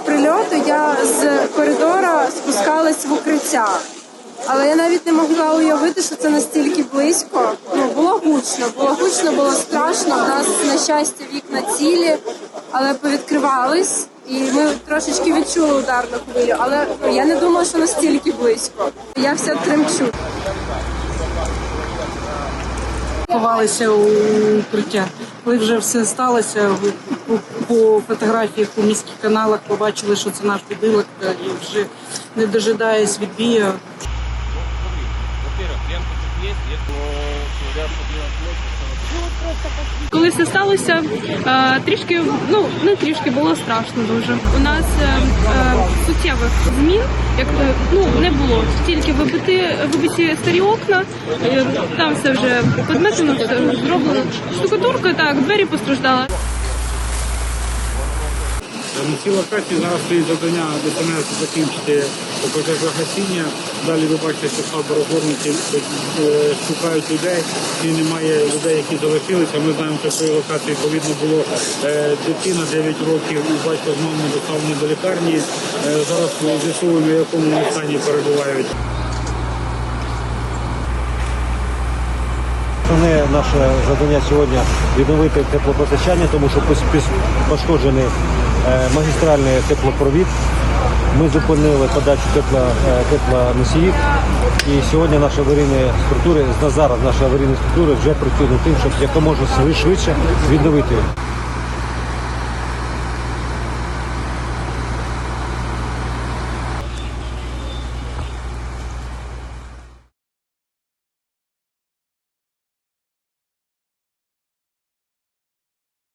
прильоту я з коридора спускалась в укриття. Але я навіть не могла уявити, що це настільки близько. Ну було гучно, було гучно, було страшно. У нас на щастя вікна цілі, але повідкривались, і ми трошечки відчули ударну хвилю. Але ну я не думала, що настільки близько. Я вся тремчу. ховалися у укриття. Коли вже все сталося, по, фотографіях у міських каналах побачили, що це наш будинок, і вже не дожидаясь по Коли все сталося, е, трішки, ну не трішки було страшно дуже. У нас е, е, суттєвих змін, як ну не було. Тільки вибити вибиті старі окна, там все вже подметено, зроблено. Штукатурка, так, двері постраждали. На цій локації зараз стоїть завдання ДСНС закінчити пожежогасіння. Далі ви бачите, що штаби розгорнуті, е, шукають людей, і немає людей, які залишилися. Ми знаємо, що в локації відповідно було е, дитина 9 років і батько з мамою доставлені до лікарні. Е, Зараз ми з'ясуємо, в якому стані перебувають. Основне наше завдання сьогодні відновити теплопостачання, тому що пошкоджений магістральний теплопровід. Ми зупинили подачу тепла, е, теплоносіїв. І сьогодні наші аварійні структури, зараз наші аварійні структури вже працюють над тим, щоб якомога швидше відновити.